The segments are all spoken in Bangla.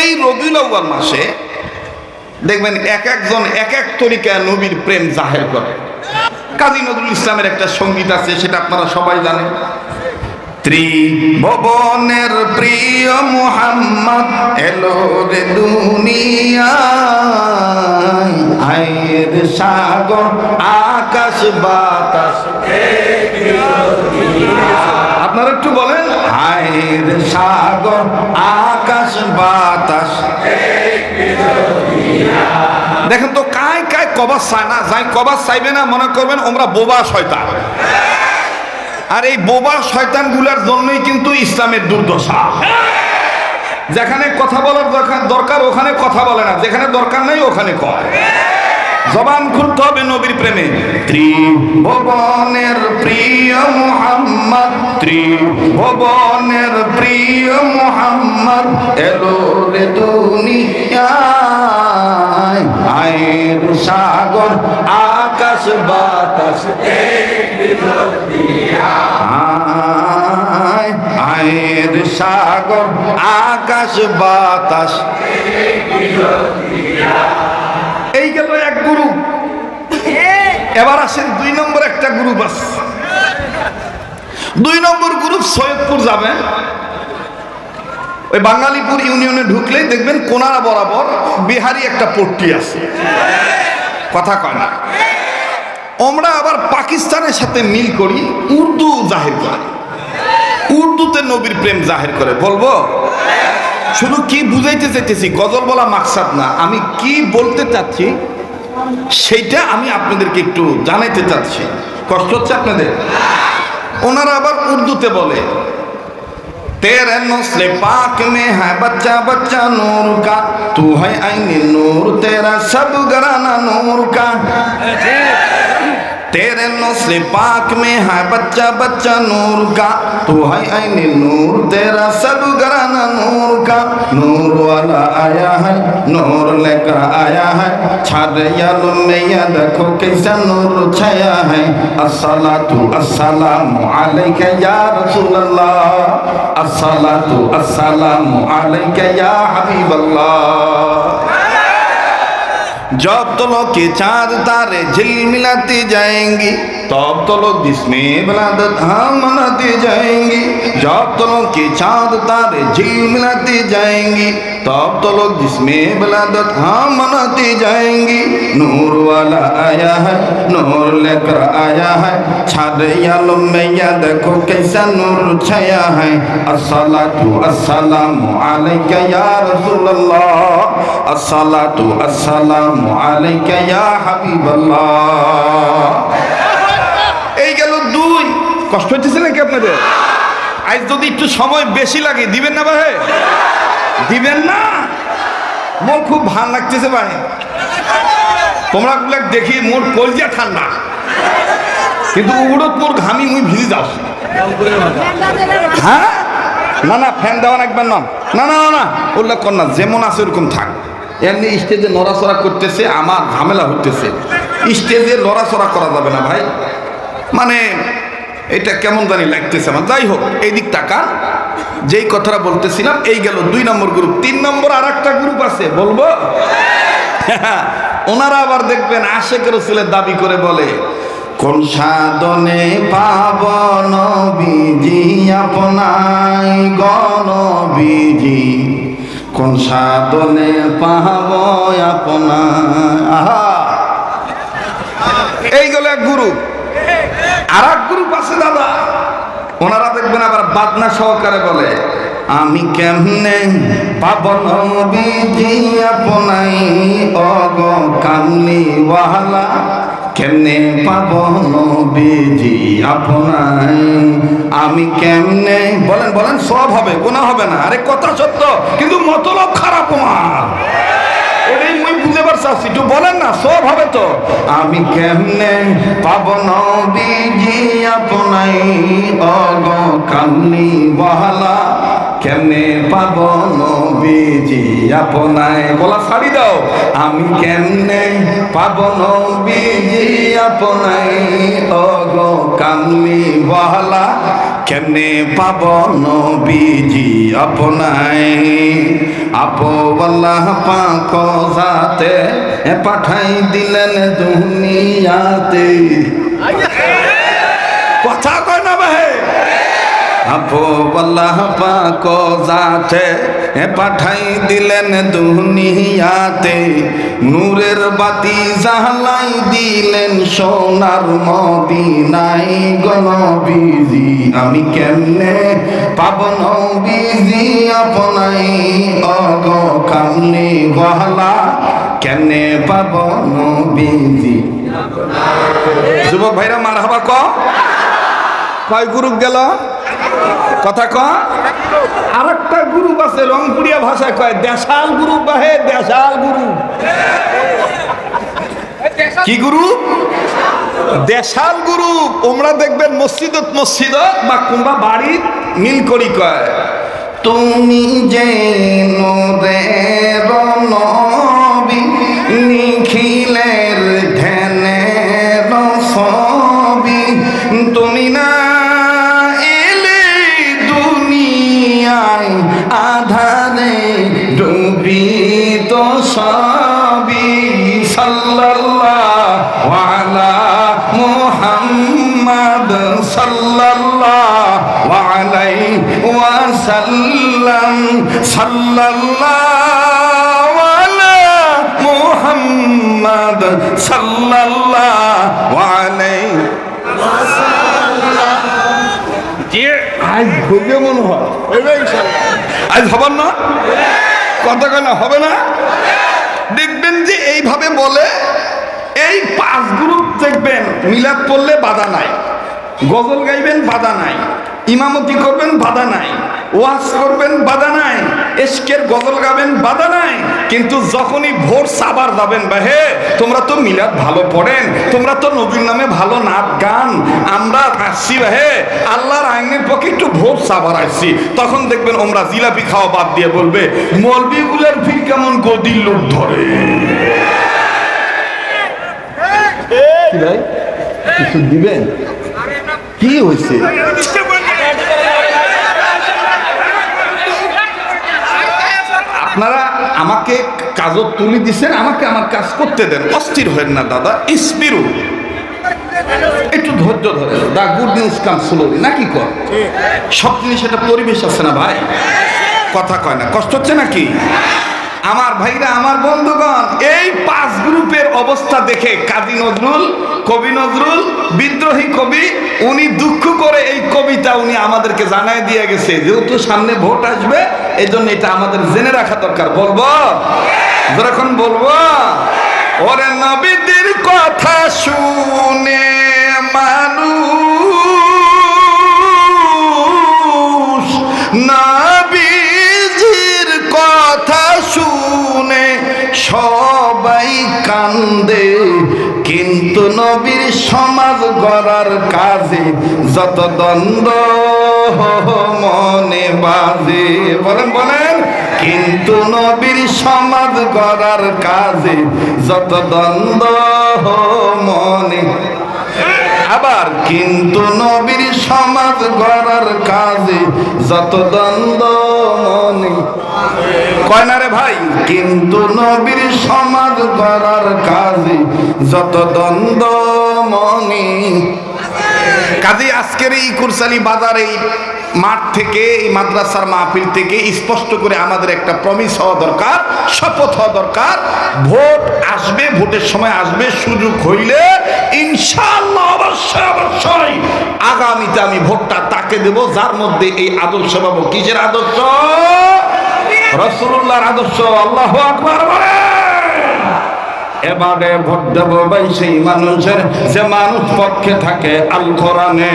এই রবিউল আউয়াল মাসে দেখবেন এক একজন এক এক তরিকা নবীর প্রেম জাহের করে। কাজী নজরুল ইসলামের একটা সংগীত আছে, সেটা আপনারা সবাই জানেন। ত্রিভুবনের প্রিয় মুহাম্মদ এলো রে দুনিয়া আয়ের সাগর, আকাশ, বাতাস। আপনারা একটু বলেন আয়ের সাগর, আকাশ, বাতাস। দেখেন তো কায় কায় কবাস চায় না? যাই কবাস চাইবে না, মনে করবেন ওমরা বোবা শয়তান। আর এই বোবা শয়তানগুলার জন্যই কিন্তু ইসলামের দুর্দশা। যেখানে কথা বলার দরকার দরকার ওখানে কথা বলে না। যেখানে দরকার নাই, ওখানে কয়। জবান খুলতে হবে নবীর প্রেমে। ত্রিভুবনের প্রিয় মুহাম্মদ, ত্রিভুবনের প্রিয় মুহাম্মদ এলো রে আয়ের সাগর, আকাশ, বাতাস আয়ের সাগর, আকাশ, বাতাস। গ্রুপ এবার আসেন দুই নম্বর একটা গ্রুপ আছে। দুই নম্বর গ্রুপ সৈয়দপুর যাবেন ওই বাঙালিপুর ইউনিয়নে ঢুকলেই দেখবেন কোনারা বরাবর বিহারি একটা পট্টি আছে। কথা কয় না। আমরা আবার পাকিস্তানের সাথে মিল করি উর্দু জাহির করে। উর্দুতে নবীর প্রেম জাহির করে বলব? শুধু কি বুঝাইতে চাইতেছি গজল বলা মাকসাদ না আমি কি বলতে চাচ্ছি সেইটা আমি আপনাদেরকে একটু জানাইতে চাচ্ছি কষ্ট হচ্ছে আপনাদের ওনারা আবার উর্দুতে বলে तेरे नस्ल पाक में है बच्चा बच्चा नूर का तू है आईन नूर तेरा सब घराना नूर का तेरे नस्ल पाक में है बच्चा बच्चा नूर का। तू है आईन नूर, तेरा सब घराना नूर का। नूर वाला आया है, नूर लेकर आया है। छाड़ यालो मैया देखो कैसा नूर छाया है। अस्सलातु अस्सलामु अलैका या रसूल अल्लाह अस्सलातु अस्सलामु अलैका या हबीब अल्लाह जब तो लोग के चाँद तारे झिलमिलाती जाएँगी। तब तो लोग जिसमें बनादत हम मनाते जाएँगे, जब तो लोग के चाँद तारे झील मिलाते जाएँगे, तब तो लोग जिसमें बलादत हम मनाते जाएँगे। नूर वाला आया है, नूर लेकर आया है छाया मैया देखो कैसा नूर छाया है। असला तू असलाम या रसूलल्लाह असला तू असलाम या हबीबल्लाह। কষ্ট হচ্ছে নাকি আপনাদের? আজ যদি একটু সময় বেশি লাগে, দিবেন না ভাই? দিবেন না? মোর খুব ভালো লাগতেছে ভাই। তোমরা গুলা দেখি, মোর কলজা ঠান্ডা। কিন্তু উড়ত মোর ঘামি, মুই ভিজে যাও হ্যাঁ? না না, ফ্যান দেওয়া একবার না না না না উল্লেখ কর না, যেমন আছে ওরকম থাক। এমনি স্টেজে নড়াচড়া করতেছে, আমার ঝামেলা হইতেছে। স্টেজে নড়াচড়া করা যাবে না ভাই। মানে এটা কেমন জানি লাগতেছে আমার। যাই হোক এই দিক টাকা যেই কথাটা বলতেছিলাম, এই গেল দুই নম্বর গ্রুপ তিন নম্বর আর একটা গ্রুপ আছে, বলব? ওনারা আবার দেখবেন আশেকের ছেলে দাবি করে বলে, কোন সাধনে পাবন বিজি আপনাই গণবিজি? কোন সাধনে পাব আপনার? আহা! এই গেল এক গ্রুপ আর এক গ্রুপ আছে দাদা। ওনারা দেখবেন আবার বাদনা সহকারে বলে, আমি কেমনে পাবন বিজি আপনাই? অগ কামলি ওয়ালা, কেমনে পাবন বিজি আপনাই? আমি কেমনে বলেন বলেন, সব হবে গুণা হবে না। আরে, কথা সত্য, কিন্তু মতলব খারাপ আমার। বুঝে একটু বলেন না, সব হবে তো। আমি কেমনে পাবন বিজি আপনাই অগ কান্নি বহালা কেমনে পাব নবীজি আপনায় বলা ছাড়ি দাও। আমি কেমনে পাব নবীজি আপনায়? অগ কামলি বহালা, কেমনে পাব নবীজি আপনায়? আপো আল্লাহ পাক যাতে পাঠাই দিলেন দুনিয়াতে। কথা কয় না ভাই আপো আল্লাহ পাক যাতে পাঠাই দিলেন দুনিয়াতে, নূরের বাতি জাহালাই দিলেন সোনার মদিনাই গনবিজি আমি কেমনে পাব নবিজি আপনাই? অগ কামনে গহলা কেমনে পাব নবিজি? যুবক ভাইরা মার হবা ক। কয় গ্রুপ গেল? কথা ক। আর একটা আছে রংপুরিয়া ভাষায় কয়, দেশাল গুরু বাহে দেশাল গুরু। কি গুরু? দেশাল গুরু। ওমরা দেখবেন মসজিদ মসজিদ বা কুম্বা বাড়ির মিল করি কয়, তুমি যে নদের নবী ওয়াসাল্লাম সাল্লাল্লাহু আলা মুহাম্মদ সাল্লাল্লাহু আলাইহি যে আজ ভোগে মনে হয়। আজ হবার না? কথা কেন হবে না? দেখবেন যে এইভাবে বলে এই পাঁচ গ্রুপ দেখবেন মিলাদ পড়লে বাধা নাই গজল গাইবেন বাধা নাই। ইমামতি করবেন, বাধা নাই। ওয়াজ করবেন, বাধা নাই। এসকের গজল গাবেন, বাধা নাই। কিন্তু যখনই ভোর সাবার যাবেন বা হে তোমরা তো মিলাদ ভালো পড়েন, তোমরা তো নবীর নামে ভালো নাচ গান। আমরা আসছি বা হে আল্লাহর আইনের পক্ষে একটু ভোর সাবার আসছি। তখন দেখবেন ওমরা জিলাপি খাওয়া বাদ দিয়ে বলবে, মলবিগুলার ভিড় কেমন গদির লোক ধরে? কি হয়েছে আপনারা আমাকে কাজত তুলি দিছেন, আমাকে আমার কাজ করতে দেন। অস্থির হবেন না, দাদা, ইস্পিরু। একটু ধৈর্য ধরে দা, গুড নিউজ কাম স্লোলি নাকি কর? সব জিনিস একটা পরিবেশ আছে না ভাই? কথা কয় না, কষ্ট হচ্ছে নাকি? আমার ভাইরা, আমার বন্ধুগণ, এই পাঁচ গ্রুপের অবস্থা দেখে কাজী নজরুল, কবি নজরুল বিদ্রোহী কবি উনি দুঃখ করে এই কবিতা উনি আমাদেরকে জানায় দিয়ে গেছে, যেহেতু সামনে ভোট আসবে এই জন্য এটা আমাদের জেনে রাখা দরকার। বলব? যখন বলব? ওরে নবীদের কথা শুনে মানুষ, নবীজির কথা শুনে সবাই কান্দে। কিন্তু নবীর সমাজ গড়ার কাজে যত দ্বন্দ্ব মনে বাজে। বলেন বলেন। কিন্তু নবীর সমাজ করার কাজে যত দ্বন্দ্ব মনে। আবার কিন্তু নবীর সমাজ গড়ার কাজে যত দ্বন্দ্ব মনে। কয় না রে ভাই? কিন্তু নবীর সমাজ গড়ার কাজে যত দ্বন্দ্ব মনে। কাজে আজকের এই কুরসালি বাজার এই মাঠ থেকে, এই মাদ্রাসার মাহফিল থেকে স্পষ্ট করে আমাদের একটা প্রমিস হওয়া দরকার, শপথ হওয়া দরকার। ভোট আসবে, ভোটের সময় আসবে, সুযোগ হইলে ইনশাআল্লাহ অবশ্যই অবশ্যই আগামীতে আমি ভোটটা তাকে দেব, যার মধ্যে এই আদর্শ পাবো। কিসের আদর্শ? রসুল্লাহর আদর্শ। আল্লাহ আকবার এবারে ভোট দেব ভাই সেই মানুষের, যে মানুষ পক্ষে থাকে আল কোরআনে।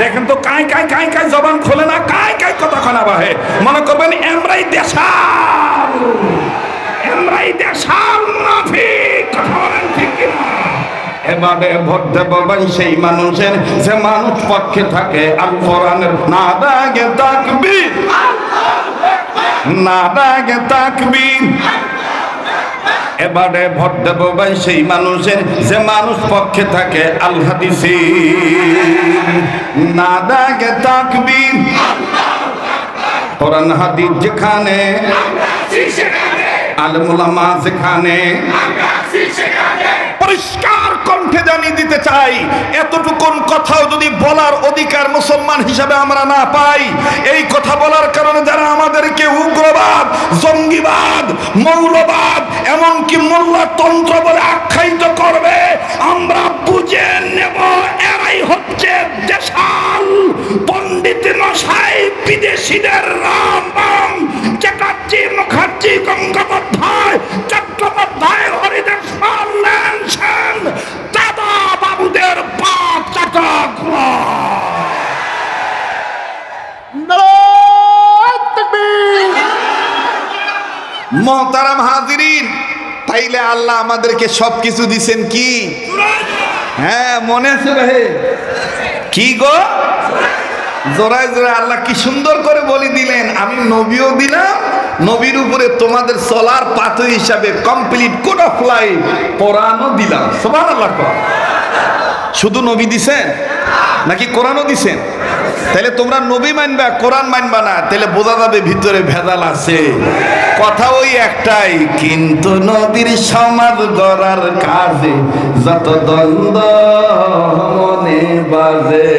দেখেন তো কাই কাই কাই কাই জবান খোলে না, কাই কাই কথা খানা বাহে। মনে করবেন এমরাই দেশাল এমরাই দেশাল মুনাফিক, কথা বলেন ঠিক কিনা এবারে ভোট দেব ভাই সেই মানুষের, যে মানুষ পক্ষে থাকে আল কোরআনের। না দাগে তাকবীর না দাগে তাকবীর। এবারে ভোট দেব ভাই সেই মানুষের যে মানুষ পক্ষে থাকে আল হাদিসি না দাগে তাকবীর। কোরআন হাদিস যেখানে আলমুলামা যেখানে। পরিষ্কার জানিয়ে দিতে চাই। এতটুকুন কথাও যদি বলার অধিকার মুসলমান হিসাবে আমরা না পাই, এই কথা বলার কারণে যারা আমাদেরকে উগ্রবাদ, জঙ্গিবাদ, মৌলবাদ, এমনকি মোল্লাতন্ত্র বলে আখ্যায়িত করবে, আমরা বুঝে নেব এরাই হচ্ছে দেশাল, পণ্ডিত মশাই, বিদেশিদের রাম রাম চ্যাটার্জি মুখার্জি গঙ্গোপাধ্যায় মহতারাম হাজিরিন, তাইলে আল্লাহ আমাদেরকে সব কিছু দিছেন কি? হ্যাঁ মনে আছে কি গো? জোড়ায় জোড়ায় আল্লাহ কি সুন্দর করে বলি দিলেন, আমি নবীও দিলাম, নবীর উপরে তোমাদের চলার পাথ হিসাবে কমপ্লিট কোড অফ লাইফ কোরআনও দিলাম। সবার আল্লাহ শুধু নবী দিছেন? নাকি কোরআনও দিছেন? তাহলে তোমরা নবী মানবা, কোরআন মানবা না, তাহলে বোঝা যাবে ভিতরে ভেজাল আছে। কথা ওই একটাই, কিন্তু নবীর সমাজ গড়ার কাজে যত দ্বন্দ্ব মনে বাজে।